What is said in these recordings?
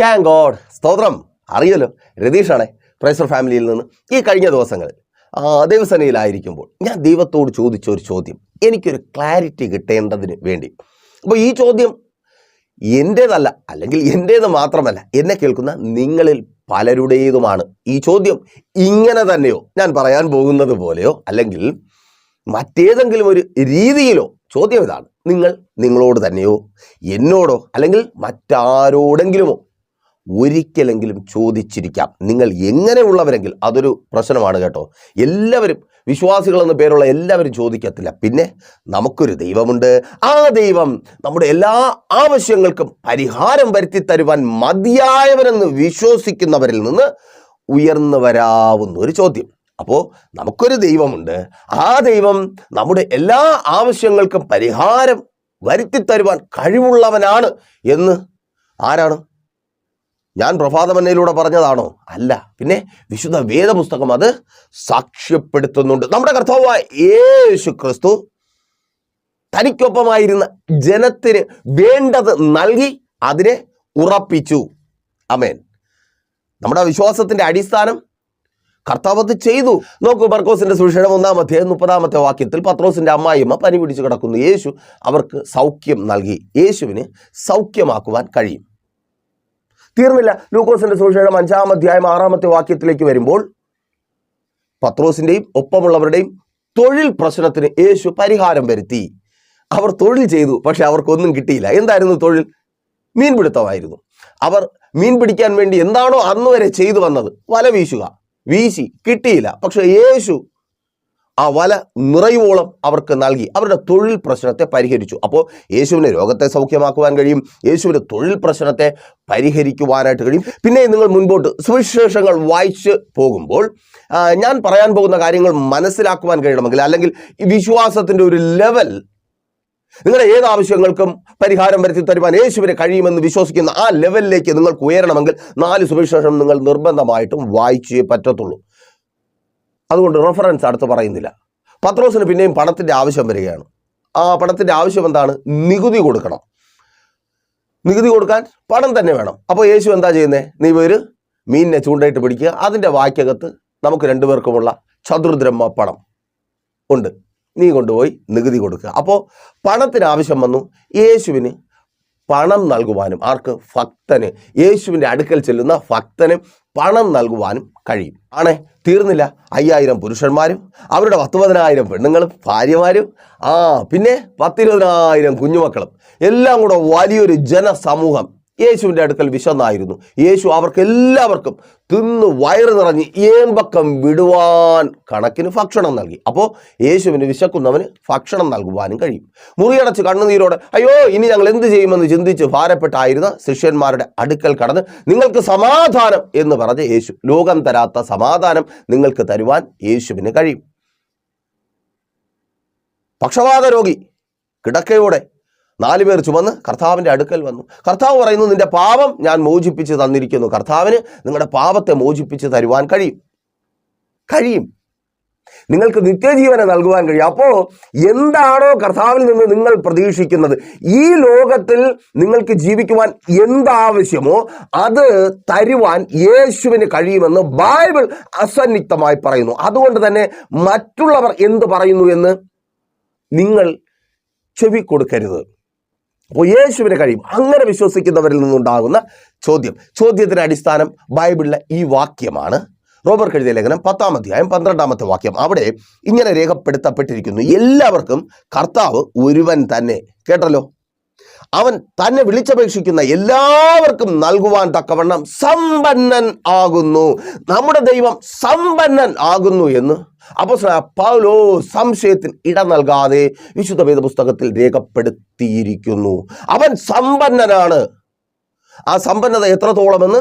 Thank God സ്തോത്രം. അറിയല്ലോ. രതീഷാണേ പ്രൈസർ ഫാമിലിയിൽ നിന്ന് ഈ കഴിഞ്ഞ ദിവസങ്ങളിൽ ദൈവസേനയിലായിരിക്കുമ്പോൾ ഞാൻ ദൈവത്തോട് ചോദിച്ച ഒരു ചോദ്യം. എനിക്കൊരു ക്ലാരിറ്റി കിട്ടേണ്ടതിന് വേണ്ടി. അപ്പോൾ ഈ ചോദ്യം എന്റേതല്ല അല്ലെങ്കിൽ എന്റേത് മാത്രമല്ല എന്നെ കേൾക്കുന്ന നിങ്ങളിൽ പലരുടേതുമാണ്. ഈ ചോദ്യം ഇങ്ങനെ തന്നെയോ? ഞാൻ പറയാൻ പോകുന്നത് പോലെയോ? അല്ലെങ്കിൽ മറ്റേതെങ്കിലും ഒരു രീതിയിലോ? ചോദ്യം ഇതാണ്. നിങ്ങൾ നിങ്ങളോട് തന്നെയോ? എന്നോടോ? അല്ലെങ്കിൽ മറ്റാരോടെങ്കിലുമോ? ഒരിക്കലെങ്കിലും ചോദിച്ചിരിക്കാം. നിങ്ങൾ എങ്ങനെയുള്ളവരെങ്കിൽ അതൊരു പ്രശ്നമാണ് കേട്ടോ. എല്ലാവരും വിശ്വാസികൾ എന്ന പേരുള്ള എല്ലാവരും ചോദിക്കത്തില്ല. പിന്നെ നമുക്കൊരു ദൈവമുണ്ട്. ആ ദൈവം നമ്മുടെ എല്ലാ ആവശ്യങ്ങൾക്കും പരിഹാരം വരുത്തി തരുവാൻ മതിയായവരെന്ന് വിശ്വസിക്കുന്നവരിൽ നിന്ന് ഉയർന്നു വരാവുന്ന ഒരു ചോദ്യം. അപ്പോൾ നമുക്കൊരു ദൈവമുണ്ട്. ആ ദൈവം നമ്മുടെ എല്ലാ ആവശ്യങ്ങൾക്കും പരിഹാരം വരുത്തി തരുവാൻ കഴിവുള്ളവനാണ് എന്ന് ആരാണ്? ഞാൻ പ്രഭാതമന്നയിലൂടെ പറഞ്ഞതാണോ? അല്ല. പിന്നെ വിശുദ്ധ വേദപുസ്തകം അത് സാക്ഷ്യപ്പെടുത്തുന്നുണ്ട്. നമ്മുടെ കർത്താവായ യേശു ക്രിസ്തു തനിക്കൊപ്പമായിരുന്ന ജനത്തിന് വേണ്ടത് നൽകി അതിനെ ഉറപ്പിച്ചു. അമേൻ നമ്മുടെ വിശ്വാസത്തിന്റെ അടിസ്ഥാനം കർത്താവ് അത് ചെയ്തു. നോക്കൂ മർക്കോസിന്റെ സുവിശേഷം ഒന്നാമത്തെ മുപ്പതാമത്തെ വാക്യത്തിൽ പത്രോസിന്റെ അമ്മായിമ്മ പനി പിടിച്ചു കിടക്കുന്നു. യേശു അവർക്ക് സൗഖ്യം നൽകി. യേശുവിന് സൗഖ്യമാക്കുവാൻ കഴിയും. തീർന്നില്ല. ലൂക്കോസിന്റെ സുവിശേഷം അഞ്ചാം അധ്യായം ആറാമത്തെ വാക്യത്തിലേക്ക് വരുമ്പോൾ പത്രോസിന്റെയും ഒപ്പമുള്ളവരുടെയും തൊഴിൽ പ്രശ്നത്തിന് യേശു പരിഹാരം വരുത്തി. അവർ തൊഴിൽ ചെയ്തു പക്ഷെ അവർക്കൊന്നും കിട്ടിയില്ല. എന്തായിരുന്നു തൊഴിൽ? മീൻപിടുത്തമായിരുന്നു അവർ മീൻ പിടിക്കാൻ വേണ്ടി എന്താണോ അന്ന് വരെ ചെയ്തു വന്നത്. വല വീശുക. വീശി. കിട്ടിയില്ല. പക്ഷെ യേശു ആ വല നിറയുവോളം അവർക്ക് നൽകി അവരുടെ തൊഴിൽ പ്രശ്നത്തെ പരിഹരിച്ചു. അപ്പോൾ യേശുവിന് രോഗത്തെ സൗഖ്യമാക്കുവാൻ കഴിയും യേശുവിന് തൊഴിൽ പ്രശ്നത്തെ പരിഹരിക്കുവാനായിട്ട് കഴിയും. പിന്നെ നിങ്ങൾ മുൻപോട്ട് സുവിശേഷങ്ങൾ വായിച്ച് പോകുമ്പോൾ ഞാൻ പറയാൻ പോകുന്ന കാര്യങ്ങൾ മനസ്സിലാക്കുവാൻ കഴിയണമെങ്കിൽ അല്ലെങ്കിൽ വിശ്വാസത്തിന്റെ ഒരു ലെവൽ നിങ്ങളുടെ ഏത് ആവശ്യങ്ങൾക്കും പരിഹാരം വരുത്തി തരുവാൻ യേശുവിനെ കഴിയുമെന്ന് വിശ്വസിക്കുന്ന ആ ലെവലിലേക്ക് നിങ്ങൾക്ക് ഉയരണമെങ്കിൽ നാല് സുവിശേഷം നിങ്ങൾ നിർബന്ധമായിട്ടും വായിച്ചേ പറ്റത്തുള്ളൂ. അതുകൊണ്ട് റെഫറൻസ് അടുത്ത് പറയുന്നില്ല. പത്രോസിന് പിന്നെയും പണത്തിന്റെ ആവശ്യം വരികയാണ്. ആ പണത്തിന്റെ ആവശ്യം എന്താണ്? നികുതി കൊടുക്കണം. നികുതി കൊടുക്കാൻ പണം തന്നെ വേണം. അപ്പോൾ യേശു എന്താ ചെയ്യുന്നത് നീ ഒരു മീനിനെ ചൂണ്ടയിട്ട് പിടിക്കുക അതിന്റെ വാക്യകത്ത് നമുക്ക് രണ്ടുപേർക്കുമുള്ള ചതുർദ്രഹ്മ പണം ഉണ്ട്. നീ കൊണ്ടുപോയി നികുതി കൊടുക്കുക അപ്പോൾ പണത്തിന് ആവശ്യം വന്നു. യേശുവിന് പണം നൽകുവാനും ആർക്ക്? ഭക്തന്. യേശുവിന്റെ അടുക്കൽ ചെല്ലുന്ന ഭക്തന് പണം നൽകുവാനും കഴിയും. ആണേ തീർന്നില്ല. അയ്യായിരം പുരുഷന്മാരും അവരുടെ പത്തുപതിനായിരം പെണ്ണുങ്ങളും ഭാര്യമാരും ആ പിന്നെ പത്തിരുപതിനായിരം കുഞ്ഞുമക്കളും. എല്ലാം കൂടെ വലിയൊരു ജനസമൂഹം യേശുവിന്റെ അടുക്കൽ വിശന്നായിരുന്നു. യേശു അവർക്ക് എല്ലാവർക്കും തിന്ന് വയറ് നിറഞ്ഞ് ഏമ്പക്കം വിടുവാൻ കണക്കിന് ഭക്ഷണം നൽകി. അപ്പോൾ യേശുവിന് വിശക്കുന്നവന് ഭക്ഷണം നൽകുവാനും കഴിയും. മുറിയടച്ച് കണ്ണുനീരോടെ അയ്യോ ഇനി ഞങ്ങൾ എന്ത് ചെയ്യുമെന്ന് ചിന്തിച്ച് ഭാരപ്പെട്ടായിരുന്ന ശിഷ്യന്മാരുടെ അടുക്കൽ കടന്ന് നിങ്ങൾക്ക് സമാധാനം എന്ന് പറഞ്ഞ് യേശു ലോകം തരാത്ത സമാധാനം നിങ്ങൾക്ക് തരുവാൻ യേശുവിന് കഴിയും. പക്ഷപാത രോഗി കിടക്കയോടെ നാല് പേർ ചുമന്ന് കർത്താവിന്റെ അടുക്കൽ വന്നു. കർത്താവ് പറയുന്നു നിന്റെ പാപം ഞാൻ മോചിപ്പിച്ച് തന്നിരിക്കുന്നു. കർത്താവിന് നിങ്ങളുടെ പാപത്തെ മോചിപ്പിച്ച് തരുവാൻ കഴിയും. കഴിയും. നിങ്ങൾക്ക് നിത്യജീവനെ നൽകുവാൻ കഴിയും. അപ്പോൾ എന്താണോ കർത്താവിൽ നിന്ന് നിങ്ങൾ പ്രതീക്ഷിക്കുന്നത്? ഈ ലോകത്തിൽ നിങ്ങൾക്ക് ജീവിക്കുവാൻ എന്താവശ്യമോ അത് തരുവാൻ യേശുവിന് കഴിയുമെന്ന് ബൈബിൾ അസന്നിഗ്ധമായി പറയുന്നു. അതുകൊണ്ട് തന്നെ മറ്റുള്ളവർ എന്ത് പറയുന്നു എന്ന് നിങ്ങൾ ചെവി കൊടുക്കരുത് അപ്പോൾ യേശുവിനെ കഴിയും. അങ്ങനെ വിശ്വസിക്കുന്നവരിൽ നിന്നുണ്ടാകുന്ന ചോദ്യം. ചോദ്യത്തിന് അടിസ്ഥാനം ബൈബിളിലെ ഈ വാക്യമാണ്. റോബർട്ട് എഴുതിയ ലേഖനം പത്താം അധ്യായം പന്ത്രണ്ടാമത്തെ വാക്യം. അവിടെ ഇങ്ങനെ രേഖപ്പെടുത്തപ്പെട്ടിരിക്കുന്നു. എല്ലാവർക്കും കർത്താവ് ഒരുവൻ തന്നെ. കേട്ടല്ലോ? അവൻ തന്നെ വിളിച്ചപേക്ഷിക്കുന്ന എല്ലാവർക്കും നൽകുവാൻ തക്കവണ്ണം സമ്പന്നൻ ആകുന്നു. നമ്മുടെ ദൈവം സമ്പന്നൻ ആകുന്നു എന്ന് അപ്പോൾ പൗലോ സംശയത്തിന് ഇട നൽകാതെ വിശുദ്ധ വേദ പുസ്തകത്തിൽ രേഖപ്പെടുത്തിയിരിക്കുന്നു. അവൻ സമ്പന്നനാണ്. ആ സമ്പന്നത എത്രത്തോളമെന്ന്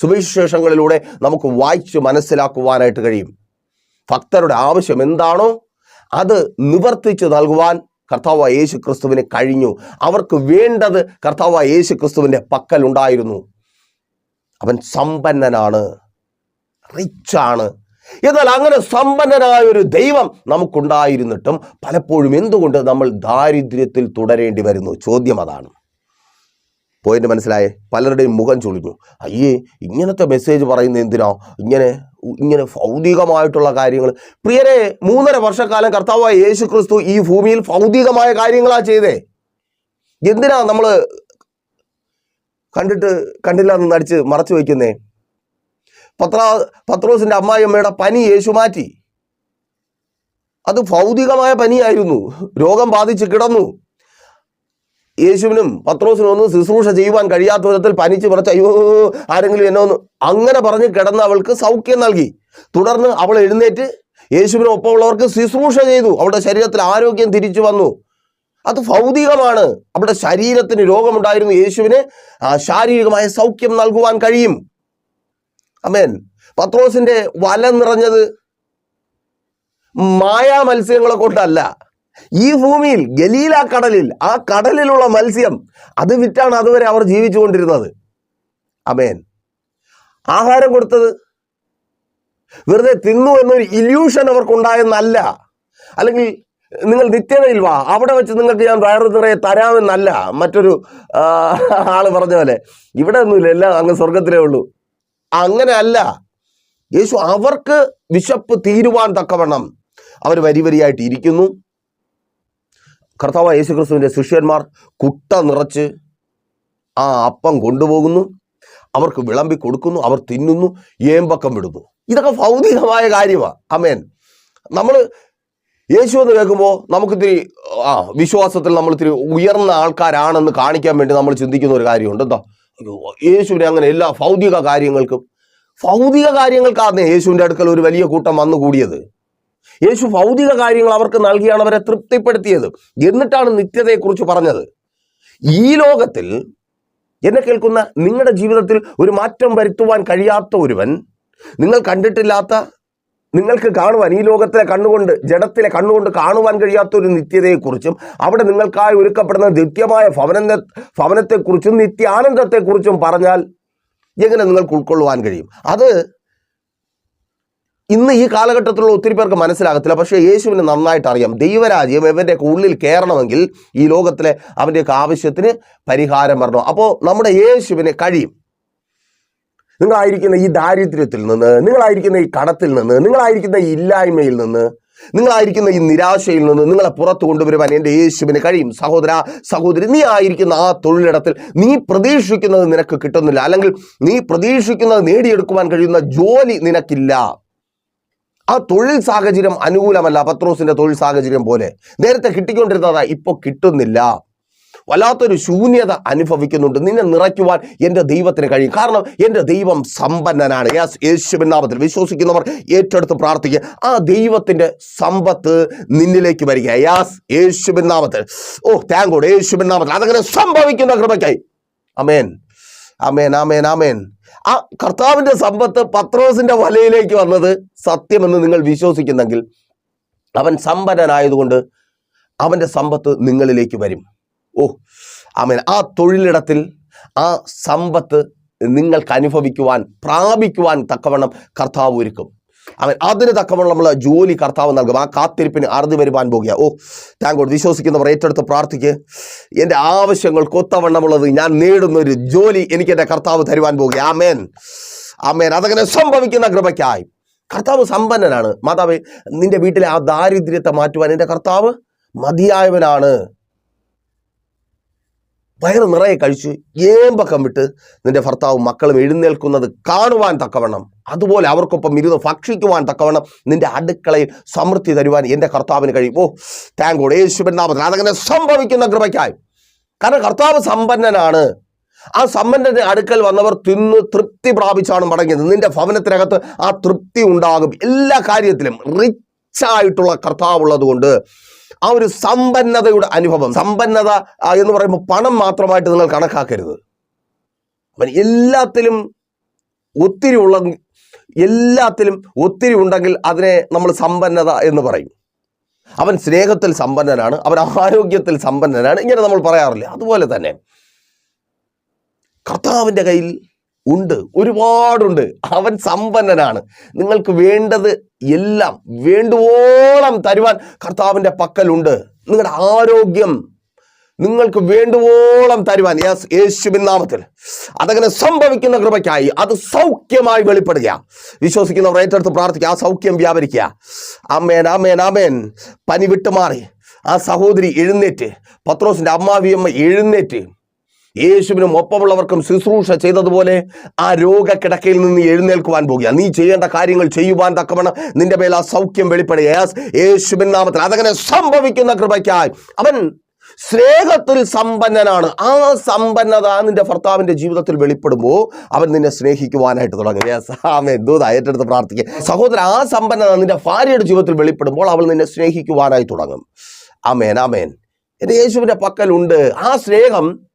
സുവിശേഷങ്ങളിലൂടെ നമുക്ക് വായിച്ച് മനസ്സിലാക്കുവാനായിട്ട് കഴിയും. ഭക്തരുടെ ആവശ്യം എന്താണോ അത് നിവർത്തിച്ച് നൽകുവാൻ കർത്താവ് യേശു ക്രിസ്തുവിന് കഴിഞ്ഞു. അവർക്ക് വേണ്ടത് കർത്താവ് യേശു ക്രിസ്തുവിന്റെ പക്കലുണ്ടായിരുന്നു. അവൻ സമ്പന്നനാണ് റിച്ചാണ്. എന്നാൽ അങ്ങനെ സമ്പന്നനായ ഒരു ദൈവം നമുക്കുണ്ടായിരുന്നിട്ടും പലപ്പോഴും എന്തുകൊണ്ട് നമ്മൾ ദാരിദ്ര്യത്തിൽ തുടരേണ്ടി വരുന്നു? ചോദ്യം അതാണ്. പോയിന്റ് മനസ്സിലായേ? പലരുടെയും മുഖം ചുളിഞ്ഞു. അയ്യേ ഇങ്ങനത്തെ മെസ്സേജ് പറയുന്ന എന്തിനാ? ഇങ്ങനെ ഇങ്ങനെ ഭൗതികമായിട്ടുള്ള കാര്യങ്ങൾ. പ്രിയരെ മൂന്നര വർഷക്കാലം കർത്താവായ യേശു ക്രിസ്തു ഈ ഭൂമിയിൽ ഭൗതികമായ കാര്യങ്ങളാ ചെയ്തേ. എന്തിനാ നമ്മൾ കണ്ടിട്ട് കണ്ടില്ല എന്ന് നടിച്ച് മറച്ചു വയ്ക്കുന്നേ? പത്ര പത്രോസിന്റെ അമ്മായിയമ്മയുടെ പനി യേശു മാറ്റി. അത് ഭൗതികമായ പനിയായിരുന്നു. രോഗം ബാധിച്ച് കിടന്നു. യേശുവിനും പത്രോസിനും ഒന്നും ശുശ്രൂഷ ചെയ്യുവാൻ കഴിയാത്ത വിധത്തിൽ പനിച്ച് പറച്ച് അയ്യോ ആരെങ്കിലും എന്നെ ഒന്ന് അങ്ങനെ പറഞ്ഞ് കിടന്ന അവൾക്ക് സൗഖ്യം നൽകി. തുടർന്ന് അവൾ എഴുന്നേറ്റ് യേശുവിനൊപ്പമുള്ളവർക്ക് ശുശ്രൂഷ ചെയ്തു. അവളുടെ ശരീരത്തിൽ ആരോഗ്യം തിരിച്ചു വന്നു. അത് ഭൗതികമാണ്. അവളുടെ ശരീരത്തിന് രോഗമുണ്ടായിരുന്നു. യേശുവിന് ശാരീരികമായ സൗഖ്യം നൽകുവാൻ കഴിയും. അമേൻ പത്രോസിന്റെ വല നിറഞ്ഞത് മായാ മത്സ്യങ്ങളെ കൊണ്ടല്ല. ഈ ഭൂമിയിൽ ഗലീല കടലിൽ ആ കടലിലുള്ള മത്സ്യം അത് വിറ്റാണ് അതുവരെ അവർ ജീവിച്ചുകൊണ്ടിരുന്നത്. അമേൻ ആഹാരം കൊടുത്തത് വെറുതെ തിന്നു എന്നൊരു ഇല്യൂഷൻ അവർക്കുണ്ടായെന്നല്ല. അല്ലെങ്കിൽ നിങ്ങൾ നിത്യതയിൽ വാ അവിടെ വെച്ച് നിങ്ങൾക്ക് ഞാൻ വയറു നിറയെ തരാമെന്നല്ല. മറ്റൊരു ആൾ പറഞ്ഞ പോലെ ഇവിടെ ഒന്നുമില്ല എല്ലാം അങ്ങ് സ്വർഗത്തിലേ ഉള്ളൂ. അങ്ങനെ അല്ല യേശു അവർക്ക് വിശപ്പ് തീരുവാൻ തക്കവണ്ണം അവർ വരി വരിയായിട്ട് ഇരിക്കുന്നു. കർത്താവ് യേശു ക്രിസ്തുവിന്റെ ശിഷ്യന്മാർ കുട്ട നിറച്ച് ആ അപ്പം കൊണ്ടുപോകുന്നു. അവർക്ക് വിളമ്പി കൊടുക്കുന്നു. അവർ തിന്നുന്നു. ഏമ്പക്കം വിടുന്നു. ഇതൊക്കെ ഭൗതികമായ കാര്യമാണ് അമേൻ നമ്മൾ യേശു എന്ന് കേൾക്കുമ്പോൾ നമുക്കിത്തിരി ആ വിശ്വാസത്തിൽ നമ്മൾ ഇത്തിരി ഉയർന്ന ആൾക്കാരാണെന്ന് കാണിക്കാൻ വേണ്ടി നമ്മൾ ചിന്തിക്കുന്ന ഒരു കാര്യമുണ്ട്. എന്താ? യേശുവിനെ അങ്ങനെ എല്ലാ ഭൗതിക കാര്യങ്ങൾക്കും ഭൗതിക കാര്യങ്ങൾക്കാണ് യേശുവിന്റെ അടുക്കൽ ഒരു വലിയ കൂട്ടം വന്നു കൂടിയത്. യേശു ഭൗതിക കാര്യങ്ങൾ അവർക്ക് നൽകിയാണ് അവരെ തൃപ്തിപ്പെടുത്തിയത്. എന്നിട്ടാണ് നിത്യതയെക്കുറിച്ച് പറഞ്ഞത്. ഈ ലോകത്തിൽ എന്നെ കേൾക്കുന്ന നിങ്ങളുടെ ജീവിതത്തിൽ ഒരു മാറ്റം വരുത്തുവാൻ കഴിയാത്ത ഒരുവൻ നിങ്ങൾ കണ്ടിട്ടില്ലാത്ത നിങ്ങൾക്ക് കാണുവാൻ ഈ ലോകത്തിലെ കണ്ണുകൊണ്ട് ജഡത്തിലെ കണ്ണുകൊണ്ട് കാണുവാൻ കഴിയാത്ത ഒരു നിത്യതയെക്കുറിച്ചും അവിടെ നിങ്ങൾക്കായി ഒരുക്കപ്പെടുന്ന നിത്യമായ ഭവന ഭവനത്തെക്കുറിച്ചും നിത്യാനന്ദത്തെക്കുറിച്ചും പറഞ്ഞാൽ എങ്ങനെ നിങ്ങൾക്ക് ഉൾക്കൊള്ളുവാൻ കഴിയും? അത് ഇന്ന് ഈ കാലഘട്ടത്തിലുള്ള ഒത്തിരി പേർക്ക് മനസ്സിലാകത്തില്ല. പക്ഷേ യേശുവിന് നന്നായിട്ട് അറിയാം ദൈവരാജ്യം ഇവന്റെയൊക്കെ ഉള്ളിൽ കയറണമെങ്കിൽ ഈ ലോകത്തിലെ അവന്റെയൊക്കെ ആവശ്യത്തിന് പരിഹാരം വരണം. അപ്പോൾ നമ്മുടെ യേശുവിന് കഴിയും. നിങ്ങളായിരിക്കുന്ന ഈ ദാരിദ്ര്യത്തിൽ നിന്ന് നിങ്ങളായിരിക്കുന്ന ഈ കടത്തിൽ നിന്ന് നിങ്ങളായിരിക്കുന്ന ഈ ഇല്ലായ്മയിൽ നിന്ന് നിങ്ങളായിരിക്കുന്ന ഈ നിരാശയിൽ നിന്ന് നിങ്ങളെ പുറത്തു കൊണ്ടുവരുവാൻ എന്റെ യേശുവിന് കഴിയും. സഹോദര സഹോദരി നീ ആയിരിക്കുന്ന ആ തൊഴിലിടത്തിൽ നീ പ്രതീക്ഷിക്കുന്നത് നിനക്ക് കിട്ടുന്നില്ല. അല്ലെങ്കിൽ നീ പ്രതീക്ഷിക്കുന്നത് നേടിയെടുക്കുവാൻ കഴിയുന്ന ജോലി നിനക്കില്ല. ആ തൊഴിൽ സാഹചര്യം അനുകൂലമല്ല. പത്രോസിന്റെ തൊഴിൽ സാഹചര്യം പോലെ. നേരത്തെ കിട്ടിക്കൊണ്ടിരുന്നതാ ഇപ്പൊ കിട്ടുന്നില്ല. വല്ലാത്തൊരു ശൂന്യത അനുഭവിക്കുന്നുണ്ട്. നിന്നെ നിറയ്ക്കുവാൻ എന്റെ ദൈവത്തിന് കഴിയും. കാരണം എന്റെ ദൈവം സമ്പന്നനാണ്. യാസ് യേശുവിൻ നാമത്തിൽ വിശ്വസിക്കുന്നവർ ഏറ്റെടുത്ത് പ്രാർത്ഥിക്കുക. ആ ദൈവത്തിന്റെ സമ്പത്ത് നിന്നിലേക്ക് വരിക. യാസ് യേശുവിൻ നാമത്തിൽ. ഓ താങ്കോട് യേശുവിൻ നാമത്തിൽ. അതങ്ങനെ സംഭവിക്കുന്ന കൃപയ്ക്കായി. അമേൻ അമേൻ ആമേൻ അമേൻ ആ കർത്താവിന്റെ സമ്പത്ത് പത്രോസിന്റെ വലയിലേക്ക് വന്നത് സത്യമെന്ന് നിങ്ങൾ വിശ്വസിക്കുന്നെങ്കിൽ അവൻ സമ്പന്നനായതുകൊണ്ട് അവന്റെ സമ്പത്ത് നിങ്ങളിലേക്ക് വരും. ഓ ആമേൻ. ആ തൊഴിലിടത്തിൽ ആ സമ്പത്ത് നിങ്ങൾക്ക് അനുഭവിക്കുവാൻ പ്രാപിക്കുവാൻ തക്കവണ്ണം കർത്താവ് ഒരുക്കും. അവൻ അതിന് നമ്മൾ ജോലി കർത്താവ് നൽകും. ആ കാത്തിരിപ്പിന് അറുതി വരുവാൻ പോകുക. ഓ താങ്കോട് വിശ്വസിക്കുന്നവർ ഏറ്റെടുത്ത് പ്രാർത്ഥിക്ക്. എന്റെ ആവശ്യങ്ങൾ കൊത്തവണ്ണമുള്ളത് ഞാൻ നേടുന്ന ഒരു ജോലി എനിക്ക് എന്റെ കർത്താവ് തരുവാൻ പോകുക. ആമേൻ. ആമേൻ. അതങ്ങനെ സംഭവിക്കുന്ന കൃപയ്ക്കായി. കർത്താവ് സമ്പന്നനാണ്. മാതാവ് നിന്റെ വീട്ടിലെ ആ ദാരിദ്ര്യത്തെ മാറ്റുവാൻ എന്റെ കർത്താവ് മതിയായവനാണ്. വയറ് നിറയെ കഴിച്ചു ഏമ്പക്കം വിട്ട് നിന്റെ ഭർത്താവും മക്കളും എഴുന്നേൽക്കുന്നത് കാണുവാൻ തക്കവണ്ണം. അതുപോലെ അവർക്കൊപ്പം ഇരുന്ന് ഭക്ഷിക്കുവാൻ തക്കവണ്ണം നിന്റെ അടുക്കളയിൽ സമൃദ്ധി തരുവാൻ എന്റെ കർത്താവിന് കഴിയും. ഓ യേശുബൻ നാമത്തിൽ അതങ്ങനെ സംഭവിക്കുന്ന കൃപയ്ക്കായി? കാരണം കർത്താവ് സമ്പന്നനാണ്. ആ സമ്പന്നന്റെ അടുക്കൽ വന്നവർ തിന്ന് തൃപ്തി പ്രാപിച്ചാണ് മടങ്ങിയത്. നിന്റെ ഭവനത്തിനകത്ത് ആ തൃപ്തി ഉണ്ടാകും എല്ലാ കാര്യത്തിലും. റിച്ച് ആയിട്ടുള്ള കൊണ്ട് ആ ഒരു സമ്പന്നതയുടെ അനുഭവം സമ്പന്നത എന്ന് പറയുമ്പോൾ പണം മാത്രമായിട്ട് നിങ്ങൾ കണക്കാക്കരുത്. എല്ലാത്തിലും ഒത്തിരി ഉള്ള എല്ലാത്തിലും ഒത്തിരി ഉണ്ടെങ്കിൽ അതിനെ നമ്മൾ സമ്പന്നത എന്ന് പറയും. അവൻ സ്നേഹത്തിൽ സമ്പന്നനാണ് അവൻ ആരോഗ്യത്തിൽ സമ്പന്നനാണ് ഇങ്ങനെ നമ്മൾ പറയാറില്ല? അതുപോലെ തന്നെ കർത്താവിന്റെ കയ്യിൽ ഉണ്ട് ഒരുപാടുണ്ട്. അവൻ സമ്പന്നനാണ്. നിങ്ങൾക്ക് വേണ്ടത് എല്ലാം വേണ്ടുവോളം തരുവാൻ കർത്താവിന്റെ പക്കലുണ്ട്. നിങ്ങളുടെ ആരോഗ്യം നിങ്ങൾക്ക് വേണ്ടുവോളം തരുവാൻ. യെസ് യേശുവിൻ നാമത്തിൽ. അതങ്ങനെ സംഭവിക്കുന്ന കൃപയ്ക്കായി അത് സൗഖ്യമായി വെളിപ്പെടുക. വിശ്വസിക്കുന്നവർ ഏറ്റെടുത്ത് പ്രാർത്ഥിക്കുക. ആ സൗഖ്യം വ്യാപരിക്കുക. ആമേൻ ആമേൻ ആമേൻ. പനി വിട്ടുമാറി. ആ സഹോദരി എഴുന്നേറ്റ്. പത്രോസിന്റെ അമ്മാവിയമ്മ എഴുന്നേറ്റ്. യേശുവിനും ഒപ്പമുള്ളവർക്കും ശുശ്രൂഷ ചെയ്തതുപോലെ ആ രോഗ കിടക്കയിൽ നിന്ന് എഴുന്നേൽക്കുവാൻ പോകുക. നീ ചെയ്യേണ്ട കാര്യങ്ങൾ ചെയ്യുവാൻ തക്കവണ്ണം നിന്റെ മേൽ ആ സൗഖ്യം വെളിപ്പെടുക യേശുവിൻ നാമത്തിൽ അതങ്ങനെ സംഭവിക്കുന്ന കൃപയ്ക്കായി. അവൻ സ്നേഹത്തിൽ സമ്പന്നനാണ്. ആ സമ്പന്നത നിന്റെ ഭർത്താവിന്റെ ജീവിതത്തിൽ വെളിപ്പെടുമ്പോൾ അവൻ നിന്നെ സ്നേഹിക്കുവാനായിട്ട് തുടങ്ങും. ആമേൻ. ദൂത ഏറ്റെടുത്ത് പ്രാർത്ഥിക്കുക സഹോദരൻ ആ സമ്പന്നത നിന്റെ ഭാര്യയുടെ ജീവിതത്തിൽ വെളിപ്പെടുമ്പോൾ അവൾ നിന്നെ സ്നേഹിക്കുവാനായി തുടങ്ങും. ആമേൻ ആമേൻ. എന്റെ യേശുവിന്റെ പക്കലുണ്ട്. ആ സ്നേഹം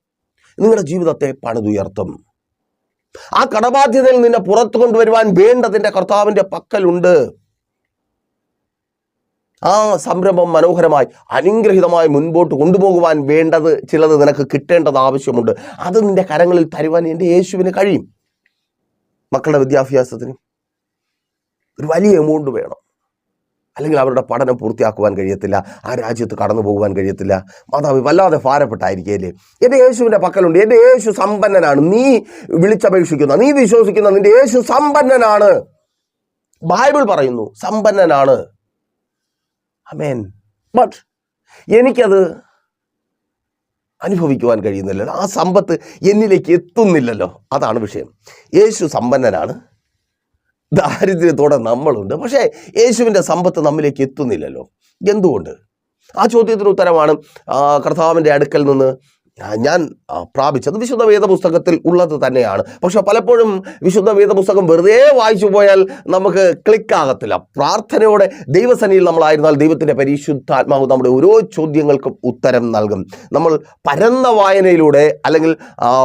നിങ്ങളുടെ ജീവിതത്തെ പണിതുയർത്തും. ആ കടബാധ്യതയിൽ നിന്നെ പുറത്തു കൊണ്ടുവരുവാൻ വേണ്ടതിന്റെ കർത്താവിന്റെ പക്കലുണ്ട്. ആ സംരംഭം മനോഹരമായി അനുഗ്രഹിതമായി മുൻപോട്ട് കൊണ്ടുപോകുവാൻ വേണ്ടത് ചിലത് നിനക്ക് കിട്ടേണ്ടത് ആവശ്യമുണ്ട്. അത് നിന്റെ കരങ്ങളിൽ തരുവാൻ എന്റെ യേശുവിന് കഴിയും. മക്കളുടെ വിദ്യാഭ്യാസത്തിന് ഒരു വലിയ എമൗണ്ട് വേണം. അല്ലെങ്കിൽ അവരുടെ പഠനം പൂർത്തിയാക്കുവാൻ കഴിയത്തില്ല ആ രാജ്യത്ത് കടന്നു പോകുവാൻ കഴിയത്തില്ല. മാതാവ് വല്ലാതെ ഭാരപ്പെട്ടായിരിക്കുകയല്ലേ? എന്റെ യേശുവിന്റെ പക്കലുണ്ട്. എന്റെ യേശു സമ്പന്നനാണ്. നീ വിളിച്ചപേക്ഷിക്കുന്ന. നീ വിശ്വസിക്കുന്ന. നിന്റെ യേശു സമ്പന്നനാണ്. ബൈബിൾ പറയുന്നു സമ്പന്നനാണ്. അമേൻ ബട്ട് എനിക്കത് അനുഭവിക്കുവാൻ കഴിയുന്നില്ലല്ലോ. ആ സമ്പത്ത് എന്നിലേക്ക് എത്തുന്നില്ലല്ലോ. അതാണ് വിഷയം. യേശു സമ്പന്നനാണ്. ദാരിദ്ര്യത്തോടെ നമ്മളുണ്ട്. പക്ഷേ യേശുവിന്റെ സമ്പത്ത് നമ്മിലേക്ക് എത്തുന്നില്ലല്ലോ. എന്തുകൊണ്ട്? ആ ചോദ്യത്തിന് ഉത്തരമാണ് കർത്താവിന്റെ അടുക്കൽ നിന്ന് ഞാൻ പ്രാപിച്ചത് വിശുദ്ധ വേദ പുസ്തകത്തിൽ ഉള്ളത് തന്നെയാണ്. പക്ഷെ പലപ്പോഴും വിശുദ്ധ വേദ പുസ്തകം വെറുതെ വായിച്ചു പോയാൽ നമുക്ക് ക്ലിക്ക് ആകത്തില്ല. പ്രാർത്ഥനയോടെ ദൈവസനിയിൽ നമ്മളായിരുന്നാൽ ദൈവത്തിന്റെ പരിശുദ്ധാത്മാവ് നമ്മുടെ ഓരോ ചോദ്യങ്ങൾക്കും ഉത്തരം നൽകും. നമ്മൾ പരന്ന വായനയിലൂടെ അല്ലെങ്കിൽ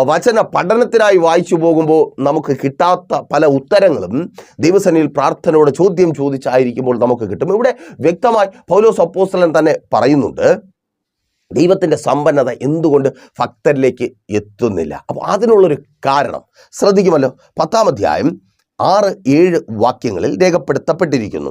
വചന പഠനത്തിനായി വായിച്ചു പോകുമ്പോൾ നമുക്ക് കിട്ടാത്ത പല ഉത്തരങ്ങളും ദൈവസനിയിൽ പ്രാർത്ഥനയോടെ ചോദ്യം ചോദിച്ചായിരിക്കുമ്പോൾ നമുക്ക് കിട്ടും. ഇവിടെ വ്യക്തമായി പൗലോസ് അപ്പോസ്തലൻ തന്നെ പറയുന്നുണ്ട് ദൈവത്തിന്റെ സമ്പന്നത എന്തുകൊണ്ട് ഭക്തരിലേക്ക് എത്തുന്നില്ല? അപ്പോൾ അതിനുള്ളൊരു കാരണം ശ്രദ്ധിക്കുമല്ലോ. പത്താം അധ്യായം ആറ് ഏഴ് വാക്യങ്ങളിൽ രേഖപ്പെടുത്തപ്പെട്ടിരിക്കുന്നു.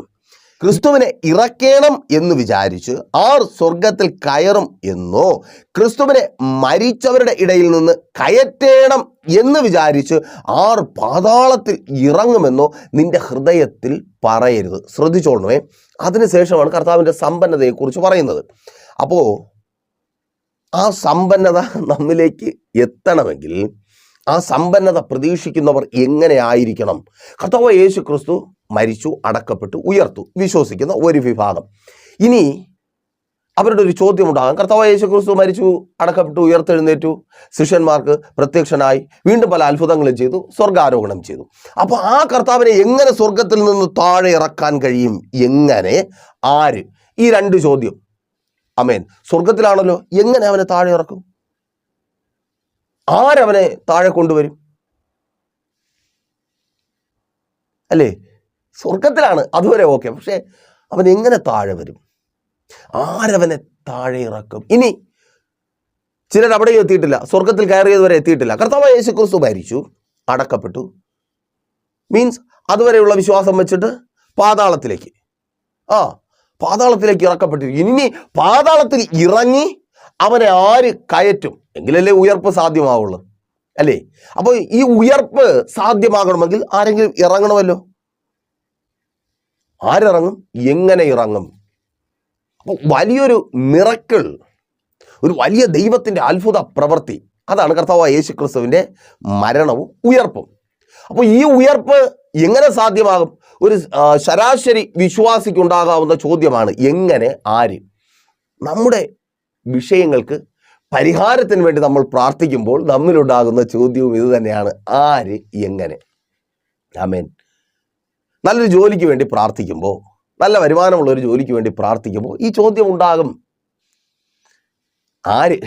ക്രിസ്തുവിനെ ഇറക്കേണം എന്ന് വിചാരിച്ച് ആർ സ്വർഗത്തിൽ കയറും എന്നോ ക്രിസ്തുവിനെ മരിച്ചവരുടെ ഇടയിൽ നിന്ന് കയറ്റേണം എന്ന് വിചാരിച്ച് ആർ പാതാളത്തിൽ ഇറങ്ങുമെന്നോ നിന്റെ ഹൃദയത്തിൽ പറയരുത്. ശ്രദ്ധിച്ചോളണമേ. അതിനുശേഷമാണ് കർത്താവിന്റെ സമ്പന്നതയെക്കുറിച്ച് പറയുന്നത്. അപ്പോൾ ആ സമ്പന്നത നമ്മിലേക്ക് എത്തണമെങ്കിൽ ആ സമ്പന്നത പ്രതീക്ഷിക്കുന്നവർ എങ്ങനെ ആയിരിക്കണം കർത്താവ് യേശു ക്രിസ്തു മരിച്ചു അടക്കപ്പെട്ടു ഉയർത്തു വിശ്വസിക്കുന്ന ഒരു വിഭാഗം. ഇനി അവരുടെ ഒരു ചോദ്യമുണ്ടാകാം. കർത്താവ് യേശു ക്രിസ്തു മരിച്ചു അടക്കപ്പെട്ടു ഉയർത്തെഴുന്നേറ്റു ശിഷ്യന്മാർക്ക് പ്രത്യക്ഷനായി വീണ്ടും പല അത്ഭുതങ്ങളും ചെയ്തു സ്വർഗാരോഹണം ചെയ്തു. അപ്പോൾ ആ കർത്താവിനെ എങ്ങനെ സ്വർഗത്തിൽ നിന്ന് താഴെ ഇറക്കാൻ കഴിയും? എങ്ങനെ? ആര്? ഈ രണ്ട് ചോദ്യം. അമേൻ സ്വർഗത്തിലാണല്ലോ എങ്ങനെ അവനെ താഴെ ഇറക്കും? ആരവനെ താഴെ കൊണ്ടുവരും? അല്ലേ? സ്വർഗത്തിലാണ് അതുവരെ ഓക്കെ. പക്ഷേ അവൻ എങ്ങനെ താഴെ വരും? ആരവനെ താഴെ ഇറക്കും? ഇനി ചിലർ അവിടെ എത്തിയിട്ടില്ല. സ്വർഗത്തിൽ കയറിയതുവരെ എത്തിയിട്ടില്ല. കർത്താവ് യേശു ക്രിസ്തു മരിച്ചു അടക്കപ്പെട്ടു. മീൻസ് അതുവരെയുള്ള വിശ്വാസം വെച്ചിട്ട് പാതാളത്തിലേക്ക്. ആ പാതാളത്തിലേക്ക് ഇറക്കപ്പെട്ടിരിക്കും ഇനി പാതാളത്തിൽ ഇറങ്ങി അവനെ ആര് കയറ്റും? എങ്കിലല്ലേ ഉയർപ്പ് സാധ്യമാവുള്ളൂ. അല്ലേ? അപ്പോൾ ഈ ഉയർപ്പ് സാധ്യമാകണമെങ്കിൽ ആരെങ്കിലും ഇറങ്ങണമല്ലോ. ആരിറങ്ങും? എങ്ങനെ ഇറങ്ങും? അപ്പോൾ വലിയൊരു മിറക്കിൾ ഒരു വലിയ ദൈവത്തിന്റെ അത്ഭുത പ്രവൃത്തി അതാണ് കർത്താവ് യേശു ക്രിസ്തുവിന്റെ മരണവും ഉയർപ്പും. അപ്പോൾ ഈ ഉയർപ്പ് എങ്ങനെ സാധ്യമാകും? ഒരു ശരാശരി വിശ്വാസിക്കുണ്ടാകാവുന്ന ചോദ്യമാണ് എങ്ങനെ ആര്? നമ്മുടെ വിഷയങ്ങൾക്ക് പരിഹാരത്തിന് വേണ്ടി നമ്മൾ പ്രാർത്ഥിക്കുമ്പോൾ നമ്മിലുണ്ടാകുന്ന ചോദ്യവും ഇത് തന്നെയാണ്. ആര് എങ്ങനെ? ആമേൻ. നല്ലൊരു ജോലിക്ക് വേണ്ടി പ്രാർത്ഥിക്കുമ്പോൾ നല്ല വരുമാനമുള്ള ഒരു ജോലിക്ക് വേണ്ടി പ്രാർത്ഥിക്കുമ്പോൾ ഈ ചോദ്യം ഉണ്ടാകും. ആര്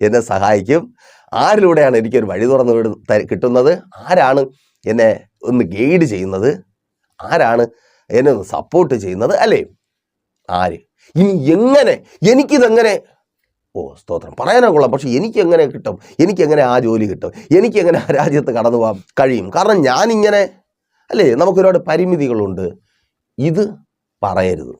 എന്നെ സഹായിക്കും? ആരിലൂടെയാണ് എനിക്കൊരു വഴി തുറന്ന് കിട്ടുന്നത്? ആരാണ് എന്നെ ഒന്ന് ഗൈഡ് ചെയ്യുന്നത്? ആരാണ് എന്നെ സപ്പോർട്ട് ചെയ്യുന്നത് അല്ലേ? ആര്? ഇനി എങ്ങനെ എനിക്കിതെങ്ങനെ ഓ സ്തോത്രം. പറയാനാ കൊള്ളാം. പക്ഷെ എനിക്ക് എങ്ങനെ കിട്ടും? എനിക്ക് എങ്ങനെ ആ ജോലി കിട്ടും? എനിക്കെങ്ങനെ ആ രാജ്യത്ത് കടന്നു പോകാൻ കഴിയും? കാരണം ഞാനിങ്ങനെ അല്ലേ നമുക്കൊരുപാട് പരിമിതികളുണ്ട്. ഇത് പറയരുത്.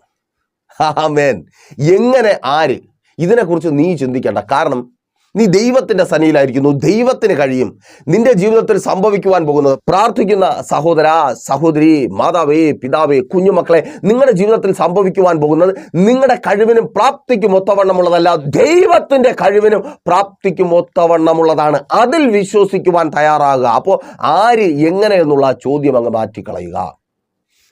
ആമേൻ. എങ്ങനെ ആര്? ഇതിനെക്കുറിച്ച് നീ ചിന്തിക്കേണ്ട. കാരണം നീ ദൈവത്തിന്റെ സന്നിയിലായിരിക്കുന്നു ദൈവത്തിന് കഴിയും. നിന്റെ ജീവിതത്തിൽ സംഭവിക്കുവാൻ പോകുന്നത് പ്രാർത്ഥിക്കുന്ന സഹോദര സഹോദരി മാതാവേ പിതാവേ കുഞ്ഞുമക്കളെ നിങ്ങളുടെ ജീവിതത്തിൽ സംഭവിക്കുവാൻ പോകുന്നത് നിങ്ങളുടെ കഴിവിനും പ്രാപ്തിക്കും ഒത്തവണ്ണമുള്ളതല്ല ദൈവത്തിന്റെ കഴിവിനും പ്രാപ്തിക്കും ഒത്തവണ്ണമുള്ളതാണ്. അതിൽ വിശ്വസിക്കുവാൻ തയ്യാറാകുക. അപ്പോൾ ആര് എങ്ങനെ എന്നുള്ള ചോദ്യം അങ്ങ് മാറ്റിക്കളയുക.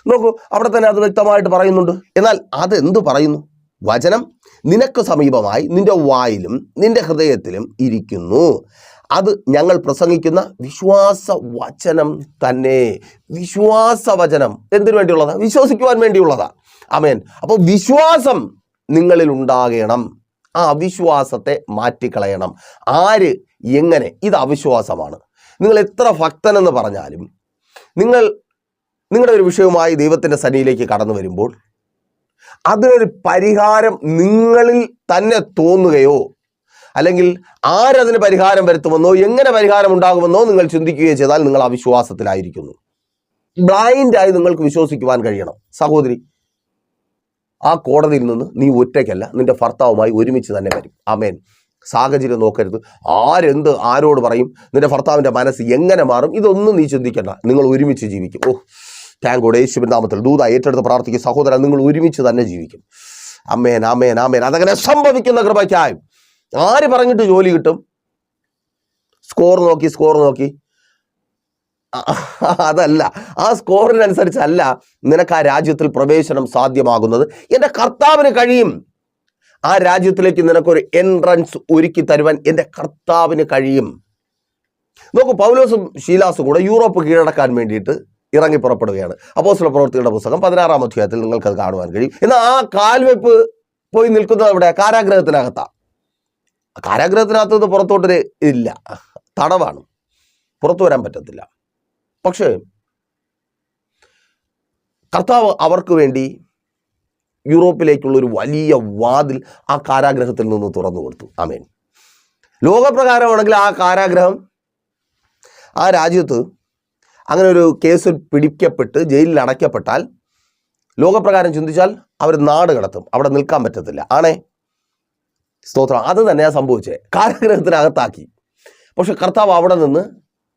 നോക്കൂ അവിടെ തന്നെ അത് വ്യക്തമായിട്ട് പറയുന്നുണ്ട്. എന്നാൽ അതെന്ത് പറയുന്നു? വചനം നിനക്ക് സമീപമായി നിന്റെ വായിലും നിന്റെ ഹൃദയത്തിലും ഇരിക്കുന്നു. അത് ഞങ്ങൾ പ്രസംഗിക്കുന്ന വിശ്വാസ വചനം തന്നെ. വിശ്വാസ വചനം എന്തിനു വേണ്ടിയുള്ളതാ? വിശ്വസിക്കുവാൻ വേണ്ടിയുള്ളതാ. അമേൻ അപ്പോൾ വിശ്വാസം നിങ്ങളിൽ ഉണ്ടാകണം. ആ അവിശ്വാസത്തെ മാറ്റിക്കളയണം. ആര് എങ്ങനെ? ഇത് അവിശ്വാസമാണ്. നിങ്ങൾ എത്ര ഭക്തനെന്ന് പറഞ്ഞാലും നിങ്ങൾ നിങ്ങളുടെ ഒരു വിഷയവുമായി ദൈവത്തിന്റെ സന്നിയിലേക്ക് കടന്നു വരുമ്പോൾ അതിനൊരു പരിഹാരം നിങ്ങളിൽ തന്നെ തോന്നുകയോ? അല്ലെങ്കിൽ ആരതിന് പരിഹാരം വരുത്തുമെന്നോ എങ്ങനെ പരിഹാരം ഉണ്ടാകുമെന്നോ നിങ്ങൾ ചിന്തിക്കുകയോ ചെയ്താൽ നിങ്ങൾ അവിശ്വാസത്തിലായിരിക്കുന്നു ബ്ലൈൻഡായി നിങ്ങൾക്ക് വിശ്വസിക്കുവാൻ കഴിയണം. സഹോദരി ആ കോടതിയിൽ നിന്ന് നീ ഒറ്റയ്ക്കല്ല നിന്റെ ഭർത്താവുമായി ഒരുമിച്ച് തന്നെ വരും. അമേൻ സാഹചര്യം നോക്കരുത്. ആരെന്ത് ആരോട് പറയും നിന്റെ ഭർത്താവിന്റെ മനസ്സ് എങ്ങനെ മാറും ഇതൊന്നും നീ ചിന്തിക്കണ്ട. നിങ്ങൾ ഒരുമിച്ച് ജീവിക്കും. ഓ ഗോഡ് യേശുവിൻ നാമത്തിൽ ദൂത ഏറ്റെടുത്ത് പ്രാർത്ഥിക്കും. സഹോദരൻ നിങ്ങൾ ഒരുമിച്ച് തന്നെ ജീവിക്കും. അമ്മേൻ അമ്മേൻ അമ്മേൻ അതങ്ങനെ സംഭവിക്കുന്ന കൃപയ്ക്കായി. ആര് പറഞ്ഞിട്ട് ജോലി കിട്ടും? സ്കോർ നോക്കി സ്കോർ നോക്കി. അതല്ല. ആ സ്കോറിനനുസരിച്ചല്ല നിനക്ക് ആ രാജ്യത്തിൽ പ്രവേശനം സാധ്യമാകുന്നത്. എന്റെ കർത്താവിന് കഴിയും. ആ രാജ്യത്തിലേക്ക് നിനക്കൊരു എൻട്രൻസ് ഒരുക്കി തരുവാൻ എന്റെ കർത്താവിന് കഴിയും. നോക്കൂ പൗലോസും ഷീലാസും കൂടെ യൂറോപ്പ് കീഴടക്കാൻ വേണ്ടിയിട്ട് ഇറങ്ങി പുറപ്പെടുകയാണ്. അപ്പോസ്തല പ്രവർത്തികളുടെ പുസ്തകം പതിനാറാം അധ്യായത്തിൽ നിങ്ങൾക്കത് കാണുവാൻ കഴിയും. എന്നാൽ ആ കാൽവെപ്പ് പോയി നിൽക്കുന്നത് അവിടെ കാരാഗ്രഹത്തിനകത്താ. കാരാഗ്രഹത്തിനകത്ത് നിന്ന് പുറത്തോട്ട് ഇല്ല. തടവാണ്. പുറത്തു വരാൻ പറ്റത്തില്ല. പക്ഷേ കർത്താവ് അവർക്ക് വേണ്ടി യൂറോപ്പിലേക്കുള്ള ഒരു വലിയ വാതിൽ ആ കാരാഗ്രഹത്തിൽ നിന്ന് തുറന്നു കൊടുത്തു. ആമേൻ. ലോകപ്രകാരമാണെങ്കിൽ ആ കാരാഗ്രഹം ആ രാജ്യത്ത് അങ്ങനെ ഒരു കേസ് പിടിക്കപ്പെട്ട് ജയിലിൽ അടയ്ക്കപ്പെട്ടാൽ ലോകപ്രകാരം ചിന്തിച്ചാൽ അവർ നാട് കടത്തും. അവിടെ നിൽക്കാൻ പറ്റത്തില്ല. ആണേ? സ്തോത്രം. അത് തന്നെയാണ് സംഭവിച്ചത് കാരഗ്രഹത്തിനകത്താക്കി. പക്ഷെ കർത്താവ് അവിടെ നിന്ന്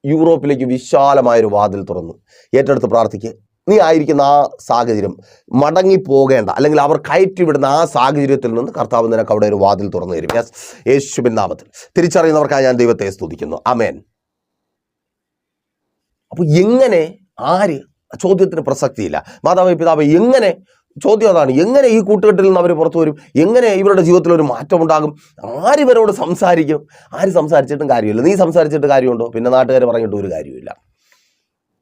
യൂറോപ്പിലേക്ക് വിശാലമായൊരു വാതിൽ തുറന്നു. ഏറ്റെടുത്ത് പ്രാർത്ഥിക്കുക നീ ആയിരിക്കുന്ന ആ സാഹചര്യം മടങ്ങി പോകേണ്ട അല്ലെങ്കിൽ അവർ കയറ്റിവിടുന്ന ആ സാഹചര്യത്തിൽ നിന്ന് കർത്താവ് നിനക്ക് അവിടെ ഒരു വാതിൽ തുറന്നു തരും. യെസ് യേശുബിൻ നാമത്തിൽ. തിരിച്ചറിയുന്നവർക്കായി ഞാൻ ദൈവത്തെ സ്തുതിക്കുന്നു. അമേൻ അപ്പോൾ എങ്ങനെ ആര്? ചോദ്യത്തിന് പ്രസക്തിയില്ല. മാതാവ് പിതാവ് എങ്ങനെ ചോദ്യം അതാണ്. എങ്ങനെ ഈ കൂട്ടുകെട്ടിൽ നിന്ന് അവർ പുറത്തു വരും? എങ്ങനെ ഇവരുടെ ജീവിതത്തിൽ ഒരു മാറ്റം ഉണ്ടാകും? ആര് ഇവരോട് സംസാരിക്കും? ആര് സംസാരിച്ചിട്ടും കാര്യമില്ല. നീ സംസാരിച്ചിട്ട് കാര്യമുണ്ടോ? പിന്നെ നാട്ടുകാർ പറഞ്ഞിട്ട് ഒരു കാര്യമില്ല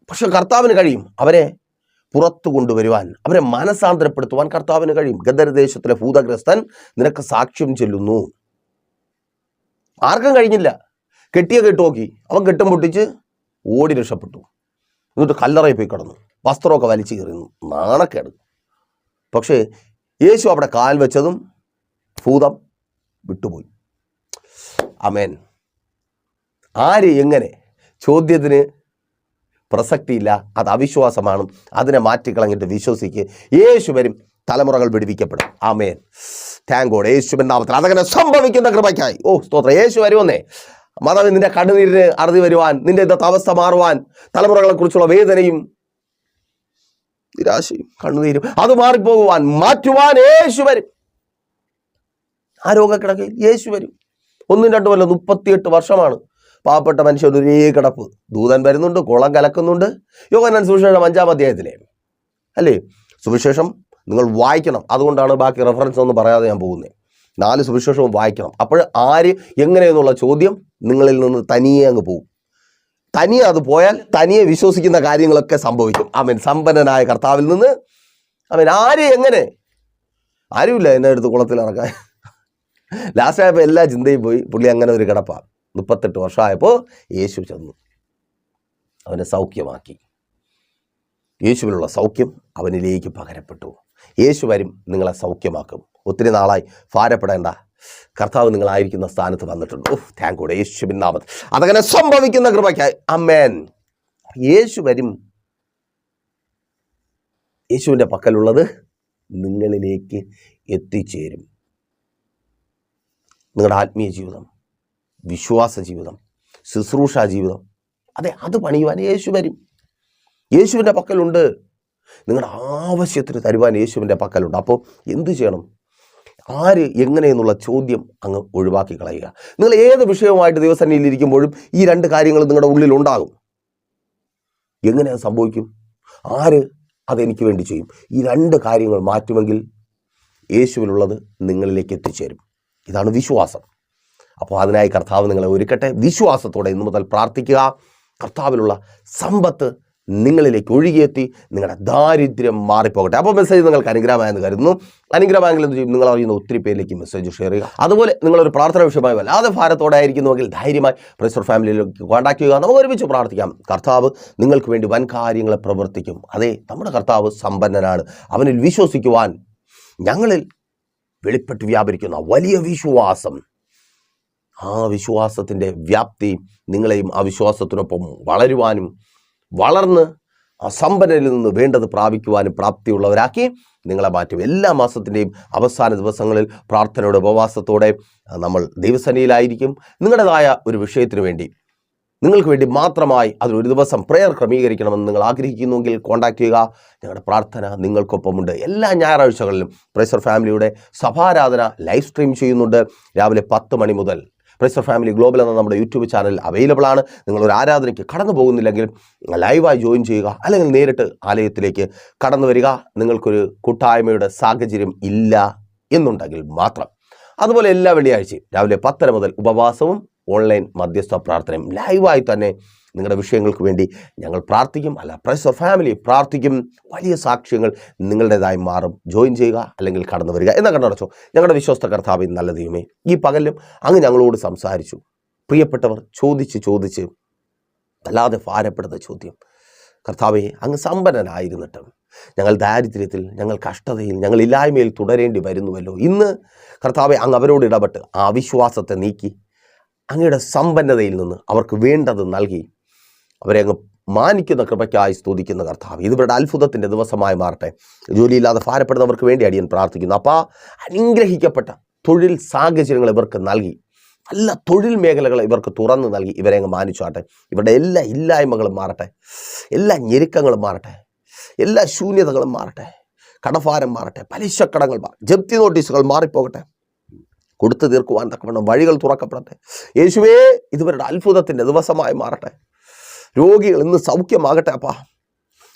പക്ഷെ കർത്താവിന് കഴിയും അവരെ പുറത്തു കൊണ്ടുവരുവാൻ അവരെ മനസാന്തരപ്പെടുത്തുവാൻ കർത്താവിന് കഴിയും. ഗദരദേശത്തിലെ ഭൂതഗ്രസ്തൻ നിനക്ക് സാക്ഷ്യം ചെല്ലുന്നു. ആർക്കും കഴിഞ്ഞില്ല. കെട്ടിയ കെട്ടുനോക്കി അവൻ കെട്ടും പൊട്ടിച്ച് ഓടി രക്ഷപ്പെട്ടു. എന്നിട്ട് കല്ലറയിൽ പോയി കിടന്നു. വസ്ത്രമൊക്കെ വലിച്ചു കയറി നാണക്കേട്. പക്ഷേ യേശു അവിടെ കാൽ വെച്ചതും ഭൂതം വിട്ടുപോയി. അമേൻ ആര് എങ്ങനെ ചോദ്യത്തിന് പ്രസക്തിയില്ല അത് അവിശ്വാസമാണ് അതിനെ മാറ്റിക്കളഞ്ഞിട്ട് വിശ്വസിക്കുക യേശു വരും തലമുറകൾ വിടുവിക്കപ്പെടും. ആമേൻ. താങ്ക് ഗോഡ് യേശുവിൻ നാമത്തിൽ അതങ്ങനെ സംഭവിക്കുന്ന കൃപയ്ക്കായി. ഓ സ്തോത്രം. യേശു വരുമെന്നേ. മാതാവ് നിന്റെ കണ്ണുനീരിന് അറുതി വരുവാൻ നിന്റെ അവസ്ഥ മാറുവാൻ തലമുറകളെ കുറിച്ചുള്ള വേദനയും നിരാശയും കണ്ണുനീരും അത് മാറിപ്പോകുവാൻ മാറ്റുവാൻ യേശു വരും. ആ രോഗക്കിടക്കയിൽ യേശു വരും. ഒന്നും രണ്ടും അല്ല മുപ്പത്തിയെട്ട് വർഷമാണ്. പാവപ്പെട്ട മനുഷ്യൻ ഒരേ കിടപ്പ്. ദൂതൻ വരുന്നുണ്ട് കുളം കലക്കുന്നുണ്ട്. യോഗനാൻ സുവിശേഷം അഞ്ചാം അധ്യായത്തിലെ. അല്ലേ? സുവിശേഷം നിങ്ങൾ വായിക്കണം. അതുകൊണ്ടാണ് ബാക്കി റെഫറൻസ് ഒന്നും പറയാതെ ഞാൻ പോകുന്നത്. നാല് സുവിശേഷവും വായിക്കണം. അപ്പോൾ ആര് എങ്ങനെയെന്നുള്ള ചോദ്യം നിങ്ങളിൽ നിന്ന് തനിയെ അങ്ങ് പോകും തനിയെ അത് പോയാൽ തനിയെ വിശ്വസിക്കുന്ന കാര്യങ്ങളൊക്കെ സംഭവിക്കും. അവൻ സമ്പന്നനായ കർത്താവിൽ നിന്ന് അവൻ ആര് എങ്ങനെ? ആരുമില്ല എന്നെ അടുത്ത് കുളത്തിൽ ഇറക്കാൻ. ലാസ്റ്റ് ആയപ്പോൾ എല്ലാ ചിന്തയും പോയി. പുള്ളി അങ്ങനെ ഒരു കിടപ്പാണ് മുപ്പത്തെട്ട് വർഷമായപ്പോൾ യേശു ചെന്നു. അവനെ സൗഖ്യമാക്കി. യേശുവിനുള്ള സൗഖ്യം അവനിലേക്ക് പകരപ്പെട്ടു. യേശു വരും നിങ്ങളെ സൗഖ്യമാക്കും. ഒത്തിരി നാളായി. ഭാരപ്പെടേണ്ട. കർത്താവ് നിങ്ങളായിരിക്കുന്ന സ്ഥാനത്ത് വന്നിട്ടുണ്ട്. ഓഹ് താങ്ക് ഗോഡ് യേശുവിൻ അതങ്ങനെ സംഭവിക്കുന്ന കൃപയ്ക്കായി. അമ്മേൻ യേശു വരും. യേശുവിന്റെ പക്കലുള്ളത് നിങ്ങളിലേക്ക് എത്തിച്ചേരും. നിങ്ങളുടെ ആത്മീയ ജീവിതം വിശ്വാസ ജീവിതം ശുശ്രൂഷ ജീവിതം അതെ അത് പണിയുവാൻ യേശു വരും. യേശുവിന്റെ പക്കലുണ്ട്. നിങ്ങളുടെ ആവശ്യത്തിന് തരുവാൻ യേശുവിന്റെ പക്കലുണ്ട്. അപ്പോൾ എന്തു ചെയ്യണം? ആര് എങ്ങനെയെന്നുള്ള ചോദ്യം അങ്ങ് ഒഴിവാക്കി കളയുക. നിങ്ങൾ ഏത് വിഷയവുമായിട്ട് ദിവസന്നിയിൽ ഇരിക്കുമ്പോഴും ഈ രണ്ട് കാര്യങ്ങൾ നിങ്ങളുടെ ഉള്ളിൽ ഉണ്ടാകും എങ്ങനെ അത് സംഭവിക്കും? ആര് അതെനിക്ക് വേണ്ടി ചെയ്യും? ഈ രണ്ട് കാര്യങ്ങൾ മാറ്റുമെങ്കിൽ യേശുവിലുള്ളത് നിങ്ങളിലേക്ക് എത്തിച്ചേരും. ഇതാണ് വിശ്വാസം. അപ്പോൾ അതിനായി കർത്താവ് നിങ്ങളെ ഒരുക്കട്ടെ. വിശ്വാസത്തോടെ ഇന്നു മുതൽ പ്രാർത്ഥിക്കുക. കർത്താവിലുള്ള സമ്പത്ത് നിങ്ങളിലേക്ക് ഒഴുകിയെത്തി നിങ്ങളുടെ ദാരിദ്ര്യം മാറിപ്പോകട്ടെ. അപ്പോൾ മെസ്സേജ് നിങ്ങൾക്ക് അനുഗ്രഹമായെന്ന് കരുതുന്നു. അനുഗ്രഹമായെങ്കിൽ എന്ത് ചെയ്യും? നിങ്ങൾ അറിയുന്ന ഒത്തിരി പേരിലേക്ക് മെസ്സേജ് ഷെയർ ചെയ്യുക. അതുപോലെ നിങ്ങളൊരു പ്രാർത്ഥന വിഷയമായി വല്ലാതെ ഭാരത്തോടെ ആയിരിക്കുന്നുവെങ്കിൽ ധൈര്യമായി പ്രസർ ഫാമിലിയിലേക്ക് കോൺടാക്ട് ചെയ്യുക. നമുക്ക് ഒരുമിച്ച് പ്രാർത്ഥിക്കാം. കർത്താവ് നിങ്ങൾക്ക് വേണ്ടി വൻ കാര്യങ്ങളെ പ്രവർത്തിക്കും. അതെ നമ്മുടെ കർത്താവ് സമ്പന്നനാണ്. അവനിൽ വിശ്വസിക്കുവാൻ ഞങ്ങളിൽ വെളിപ്പെട്ട് വ്യാപരിക്കുന്ന വലിയ വിശ്വാസം. ആ വിശ്വാസത്തിന്റെ വ്യാപ്തി നിങ്ങളെയും ആ വിശ്വാസത്തിനൊപ്പം വളരുവാനും വളർന്ന് സമ്പന്നരിൽ നിന്ന് വേണ്ടത് പ്രാപിക്കുവാനും പ്രാപ്തിയുള്ളവരാക്കി നിങ്ങളെ മാറ്റും. എല്ലാ മാസത്തിന്റെയും അവസാന ദിവസങ്ങളിൽ പ്രാർത്ഥനയുടെ ഉപവാസത്തോടെ നമ്മൾ ദൈവസനയിലായിരിക്കും നിങ്ങളുടേതായ ഒരു വിഷയത്തിന് വേണ്ടി നിങ്ങൾക്ക് വേണ്ടി മാത്രമായി അതിലൊരു ദിവസം പ്രെയർ ക്രമീകരിക്കണമെന്ന് നിങ്ങൾ ആഗ്രഹിക്കുന്നുവെങ്കിൽ കോൺടാക്ട് ചെയ്യുക. ഞങ്ങളുടെ പ്രാർത്ഥന നിങ്ങൾക്കൊപ്പമുണ്ട്. എല്ലാ ഞായറാഴ്ചകളിലും പ്രൈസർ ഫാമിലിയുടെ സഭാരാധന ലൈവ് സ്ട്രീം ചെയ്യുന്നുണ്ട്. രാവിലെ പത്ത് മണി മുതൽ പ്രൈസർ ഫാമിലി ഗ്ലോബൽ എന്ന നമ്മുടെ യൂട്യൂബ് ചാനൽ അവൈലബിൾ ആണ്. നിങ്ങൾ ഒരു ആരാധനയ്ക്ക് കടന്നു പോകുന്നില്ലെങ്കിൽ ലൈവായി ജോയിൻ ചെയ്യുക അല്ലെങ്കിൽ നേരിട്ട് ആലയത്തിലേക്ക് കടന്നു വരിക. നിങ്ങൾക്കൊരു കൂട്ടായ്മയുടെ സാഹചര്യം ഇല്ല എന്നുണ്ടെങ്കിൽ മാത്രം. അതുപോലെ എല്ലാ വെള്ളിയാഴ്ചയും രാവിലെ പത്തര മുതൽ ഉപവാസവും ഓൺലൈൻ മധ്യസ്ഥ പ്രാർത്ഥനയും ലൈവായി തന്നെ നിങ്ങളുടെ വിഷയങ്ങൾക്ക് വേണ്ടി ഞങ്ങൾ പ്രാർത്ഥിക്കും. അല്ല പ്രൈസ് ഫാമിലി പ്രാർത്ഥിക്കും. വലിയ സാക്ഷ്യങ്ങൾ നിങ്ങളുടേതായി മാറും. ജോയിൻ ചെയ്യുക അല്ലെങ്കിൽ കടന്നു വരിക എന്ന കണ്ടടച്ചോ ഞങ്ങളുടെ വിശ്വസ്ത കർത്താവ് നല്ല ദൈവമേ ഈ പകലിലും അങ്ങ് ഞങ്ങളോട് സംസാരിച്ചു. പ്രിയപ്പെട്ടവർ ചോദിച്ച് ചോദിച്ച് വല്ലാതെ ഭാരപ്പെടുന്ന ചോദ്യം. കർത്താവെ അങ്ങ് സമ്പന്നനായിരുന്നിട്ടും ഞങ്ങൾ ദാരിദ്ര്യത്തിൽ ഞങ്ങൾ കഷ്ടതയിൽ ഞങ്ങൾ ഇല്ലായ്മയിൽ തുടരേണ്ടി വരുന്നുവല്ലോ. ഇന്ന് കർത്താവെ അങ്ങ് അവരോട് ഇടപെട്ട് ആ അവിശ്വാസത്തെ നീക്കി അങ്ങയുടെ സമ്പന്നതയിൽ നിന്ന് അവർക്ക് വേണ്ടത് നൽകി അവരെ അങ്ങ് മാനിക്കുന്ന കൃപയ്ക്കായി സ്തുതിക്കുന്ന കർത്താവ്. ഇത് ഇവരുടെ അത്ഭുതത്തിന്റെ ദിവസമായി മാറട്ടെ. ജോലിയില്ലാതെ ഭാരപ്പെടുന്നവർക്ക് വേണ്ടി അടിയൻ പ്രാർത്ഥിക്കുന്നു അപ്പോൾ അനുഗ്രഹിക്കപ്പെട്ട തൊഴിൽ സാഹചര്യങ്ങൾ ഇവർക്ക് നൽകി. നല്ല തൊഴിൽ മേഖലകൾ ഇവർക്ക് തുറന്നു നൽകി. ഇവരെ അങ്ങ് മാനിച്ചാട്ടെ. ഇവരുടെ എല്ലാ ഇല്ലായ്മകളും മാറട്ടെ. എല്ലാ ഞെരുക്കങ്ങളും മാറട്ടെ. എല്ലാ ശൂന്യതകളും മാറട്ടെ. കടഭാരം മാറട്ടെ. പലിശക്കടങ്ങൾ മാറ ജപ്തി നോട്ടീസുകൾ മാറിപ്പോകട്ടെ. കൊടുത്തു തീർക്കുവാൻ തക്കവണ്ണം വഴികൾ തുറക്കപ്പെടട്ടെ. യേശുവേ ഇതുവരുടെ അത്ഭുതത്തിന്റെ ദിവസമായി മാറട്ടെ. രോഗികൾ ഇന്ന് സൗഖ്യമാകട്ടെ അപ്പാ.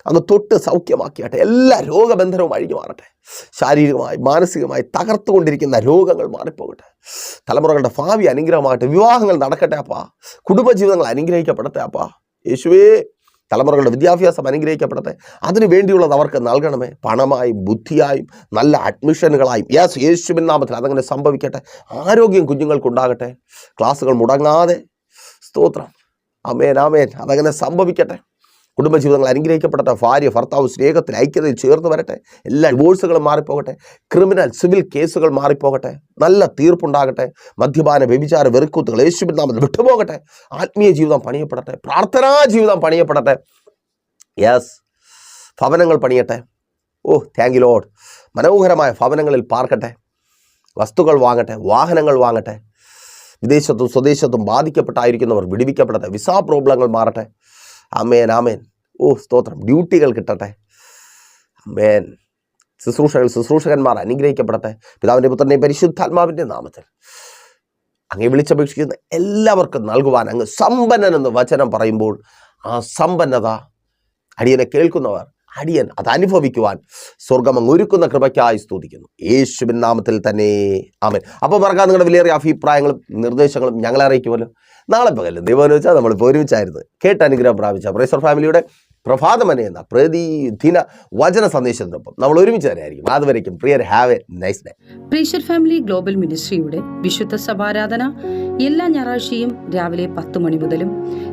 അങ്ങ് തൊട്ട് സൗഖ്യമാക്കിയാട്ടെ. എല്ലാ രോഗബന്ധനവും അഴിഞ്ഞു മാറട്ടെ. ശാരീരികമായി മാനസികമായി തകർത്തുകൊണ്ടിരിക്കുന്ന രോഗങ്ങൾ മാറിപ്പോകട്ടെ. തലമുറകളുടെ ഭാവി അനുഗ്രഹമാകട്ടെ. വിവാഹങ്ങൾ നടക്കട്ടെ അപ്പാ. കുടുംബജീവിതങ്ങൾ അനുഗ്രഹിക്കപ്പെടട്ടെ അപ്പാ. യേശുവേ തലമുറകളുടെ വിദ്യാഭ്യാസം അനുഗ്രഹിക്കപ്പെടട്ടെ. അതിനു വേണ്ടിയുള്ളത് അവർക്ക് നൽകണമേ. പണമായും ബുദ്ധിയായും നല്ല അഡ്മിഷനുകളായും. യേശു യേശുവിൻ നാമത്തിൽ അതങ്ങനെ സംഭവിക്കട്ടെ. ആരോഗ്യം കുഞ്ഞുങ്ങൾക്കുണ്ടാകട്ടെ. ക്ലാസ്സുകൾ മുടങ്ങാതെ. സ്തോത്രം. അമേൻ ആമേൻ. അതങ്ങനെ സംഭവിക്കട്ടെ. കുടുംബജീവിതങ്ങൾ അനുഗ്രഹിക്കപ്പെടട്ടെ. ഭാര്യ ഭർത്താവ് സ്നേഹത്തിൽ ഐക്യതയിൽ ചേർന്ന് വരട്ടെ. എല്ലാ ഡിവോഴ്സുകളും മാറിപ്പോകട്ടെ. ക്രിമിനൽ സിവിൽ കേസുകൾ മാറിപ്പോകട്ടെ. നല്ല തീർപ്പുണ്ടാകട്ടെ. മദ്യപാന വ്യഭിചാര വെറുക്കൂത്തുകൾ യേശുവിൻ നാമത്തിൽ വിട്ടുപോകട്ടെ. ആത്മീയ ജീവിതം പണിയപ്പെടട്ടെ. പ്രാർത്ഥനാ ജീവിതം പണിയപ്പെടട്ടെ. യെസ് ഭവനങ്ങൾ പണിയട്ടെ. ഓ താങ്ക് യു ലോഡ് മനോഹരമായ ഭവനങ്ങളിൽ പാർക്കട്ടെ. വസ്തുക്കൾ വാങ്ങട്ടെ. വാഹനങ്ങൾ വാങ്ങട്ടെ. വിദേശത്തും സ്വദേശത്തും ബാധിക്കപ്പെട്ടായിരിക്കുന്നവർ വിടിവിക്കപ്പെടട്ടെ. വിസാ പ്രോബ്ലങ്ങൾ മാറട്ടെ. അമേൻ ആമേൻ. ഓ സ്തോത്രം. ഡ്യൂട്ടികൾ കിട്ടട്ടെ. അമേൻ ശുശ്രൂഷകൾ ശുശ്രൂഷകന്മാർ അനുഗ്രഹിക്കപ്പെടട്ടെ. പിതാവിന്റെ പുത്രനെ പരിശുദ്ധാത്മാവിന്റെ നാമത്തിൽ അങ്ങേ വിളിച്ചപേക്ഷിക്കുന്ന എല്ലാവർക്കും നൽകുവാൻ അങ്ങ് സമ്പന്നൻ എന്ന് വചനം പറയുമ്പോൾ ആ സമ്പന്നത അടിയനെ കേൾക്കുന്നവർ അടിയൻ അത് അനുഭവിക്കുവാൻ സ്വർഗം ഒരുക്കുന്ന കൃപയ്ക്കായി സ്തുതിക്കുന്നു. യേശുവിൻ നാമത്തിൽ തന്നെ. ആമേൻ. അപ്പോൾ മറക്കാൻ നിങ്ങളുടെ വിലയേറിയ അഭിപ്രായങ്ങളും നിർദ്ദേശങ്ങളും ഞങ്ങളെ അറിയിക്കുമല്ലോ. നാളെ പകലും ദൈവം വെച്ചാൽ നമ്മൾ ഒരുമിച്ചായിരുന്നു. കേട്ട് അനുഗ്രഹം പ്രാപിച്ച പ്രൈസർ ഫാമിലിയുടെ പ്രഭാതമനെ എന്ന പ്രതിദിന വചന സന്ദേശത്തിനൊപ്പം നമ്മൾ ഒരുമിച്ച് തന്നെയായിരിക്കും. അതുവരേക്കും prior have a nice day pressure family global മിനിസ്ട്രിയുടെ വിശുദ്ധ സഭാരാധന എല്ലാ ഞായറാഴ്ചയും രാവിലെ പത്ത് മണി മുതലും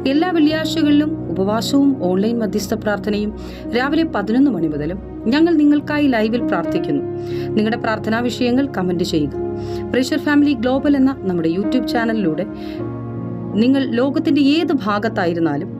എല്ലാ വെള്ളിയാഴ്ചകളിലും ഉപവാസവും ഓൺലൈൻ മധ്യസ്ഥ പ്രാർത്ഥനയും രാവിലെ പതിനൊന്ന് മണി മുതലും ഞങ്ങൾ നിങ്ങൾക്കായി ലൈവിൽ പ്രാർത്ഥിക്കുന്നു. നിങ്ങളുടെ പ്രാർത്ഥനാ വിഷയങ്ങൾ കമന്റ് ചെയ്യുക. പ്രീഷർ ഫാമിലി ഗ്ലോബൽ എന്ന നമ്മുടെ യൂട്യൂബ് ചാനലിലൂടെ നിങ്ങൾ ലോകത്തിന്റെ ഏത് ഭാഗത്തായിരുന്നാലും